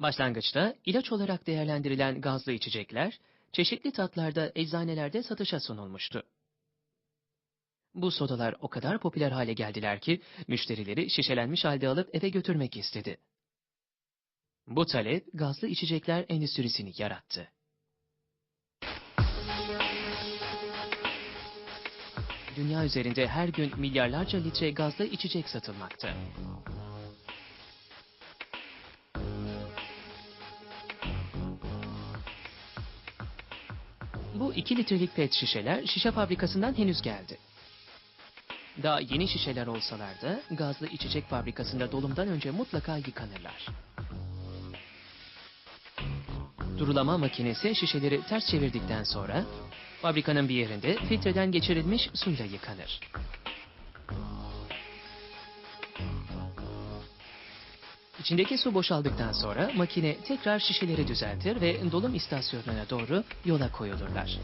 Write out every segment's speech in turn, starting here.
Başlangıçta ilaç olarak değerlendirilen gazlı içecekler, çeşitli tatlarda eczanelerde satışa sunulmuştu. Bu sodalar o kadar popüler hale geldiler ki müşterileri şişelenmiş halde alıp eve götürmek istedi. Bu talep gazlı içecekler endüstrisini yarattı. Dünya üzerinde her gün milyarlarca litre gazlı içecek satılmakta. Bu 2 litrelik pet şişeler şişe fabrikasından henüz geldi. Daha yeni şişeler olsalar da gazlı içecek fabrikasında dolumdan önce mutlaka yıkanırlar. Durulama makinesi şişeleri ters çevirdikten sonra fabrikanın bir yerinde filtreden geçirilmiş suyla yıkanır. İçindeki su boşaldıktan sonra makine tekrar şişeleri düzeltir ve dolum istasyonuna doğru yola koyulurlar.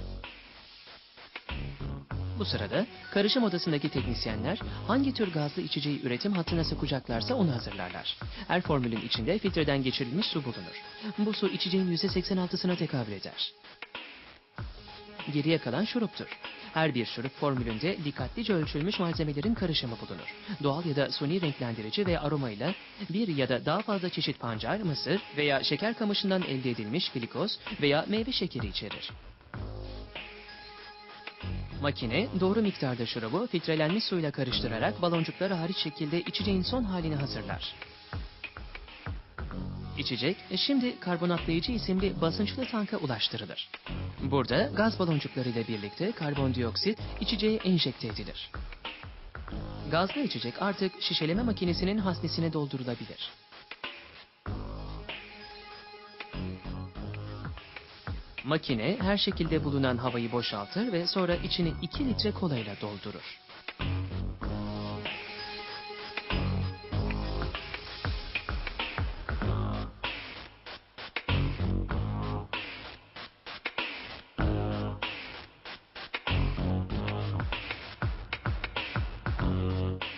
Bu sırada karışım odasındaki teknisyenler hangi tür gazlı içeceği üretim hattına sokacaklarsa onu hazırlarlar. Her formülün içinde filtreden geçirilmiş su bulunur. Bu su içeceğin %86'sına tekabül eder. Geriye kalan şuruptur. Her bir şurup formülünde dikkatlice ölçülmüş malzemelerin karışımı bulunur. Doğal ya da suni renklendirici ve aromayla bir ya da daha fazla çeşit pancar, mısır veya şeker kamışından elde edilmiş glikoz veya meyve şekeri içerir. Makine doğru miktarda şurubu filtrelenmiş suyla karıştırarak baloncukları hariç şekilde içeceğin son halini hazırlar. İçecek şimdi karbonatlayıcı isimli basınçlı tanka ulaştırılır. Burada gaz baloncukları ile birlikte karbondioksit içeceğe enjekte edilir. Gazlı içecek artık şişeleme makinesinin hasnesine doldurulabilir. Makine her şekilde bulunan havayı boşaltır ve sonra içini 2 litre kolayla doldurur.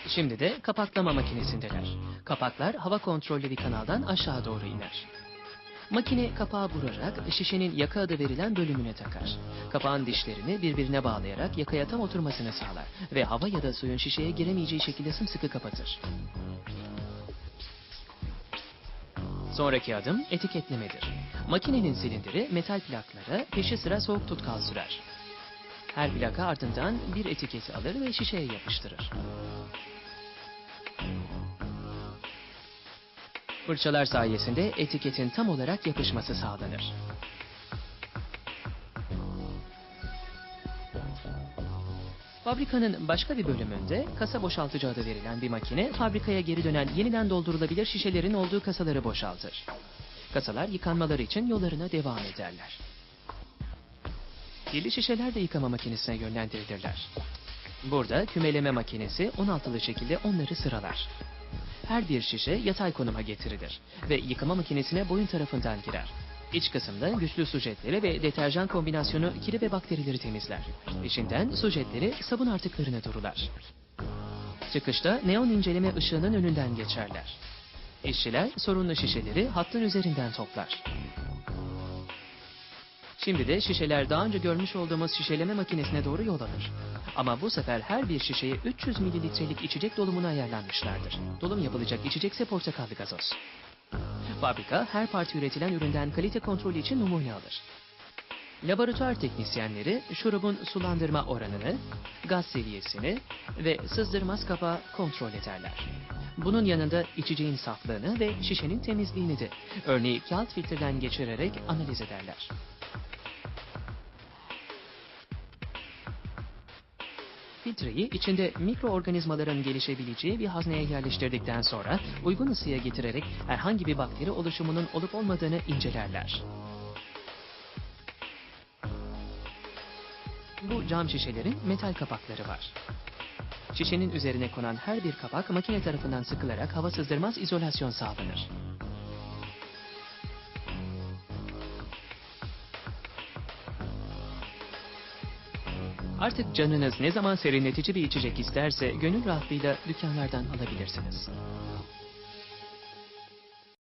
Şimdi de kapaklama makinesindeler. Kapaklar hava kontrollü kanaldan aşağı doğru iner. Makine kapağı vurarak şişenin yaka adı verilen bölümüne takar. Kapağın dişlerini birbirine bağlayarak yakaya tam oturmasını sağlar ve hava ya da suyun şişeye giremeyeceği şekilde sımsıkı kapatır. Sonraki adım etiketlemedir. Makinenin silindiri metal plaklara peşi sıra soğuk tutkal sürer. Her plaka ardından bir etiketi alır ve şişeye yapıştırır. Fırçalar sayesinde etiketin tam olarak yapışması sağlanır. Fabrikanın başka bir bölümünde kasa boşaltıcı adı verilen bir makine fabrikaya geri dönen yeniden doldurulabilir şişelerin olduğu kasaları boşaltır. Kasalar yıkanmaları için yollarına devam ederler. Kirli şişeler de yıkama makinesine yönlendirilirler. Burada kümeleme makinesi 16'lı şekilde onları sıralar. Her bir şişe yatay konuma getirilir ve yıkama makinesine boyun tarafından girer. İç kısımda güçlü su jetleri ve deterjan kombinasyonu kiri ve bakterileri temizler. İçinden su jetleri sabun artıklarını durular. Çıkışta neon inceleme ışığının önünden geçerler. İşçiler sorunlu şişeleri hattın üzerinden toplar. Şimdi de şişeler daha önce görmüş olduğumuz şişeleme makinesine doğru yol alır. Ama bu sefer her bir şişeye 300 mililitrelik içecek dolumuna ayarlanmışlardır. Dolum yapılacak içecekse portakallı gazoz. Fabrika her parti üretilen üründen kalite kontrolü için numune alır. Laboratuvar teknisyenleri şurubun sulandırma oranını, gaz seviyesini ve sızdırmaz kapağı kontrol ederler. Bunun yanında içeceğin saflığını ve şişenin temizliğini de örneği kağıt filtreden geçirerek analiz ederler. Filtreyi içinde mikroorganizmaların gelişebileceği bir hazneye yerleştirdikten sonra uygun ısıya getirerek herhangi bir bakteri oluşumunun olup olmadığını incelerler. Bu cam şişelerin metal kapakları var. Şişenin üzerine konan her bir kapak makine tarafından sıkılarak hava sızdırmaz izolasyon sağlanır. Artık canınız ne zaman serinletici bir içecek isterse gönül rahatlığıyla dükkanlardan alabilirsiniz.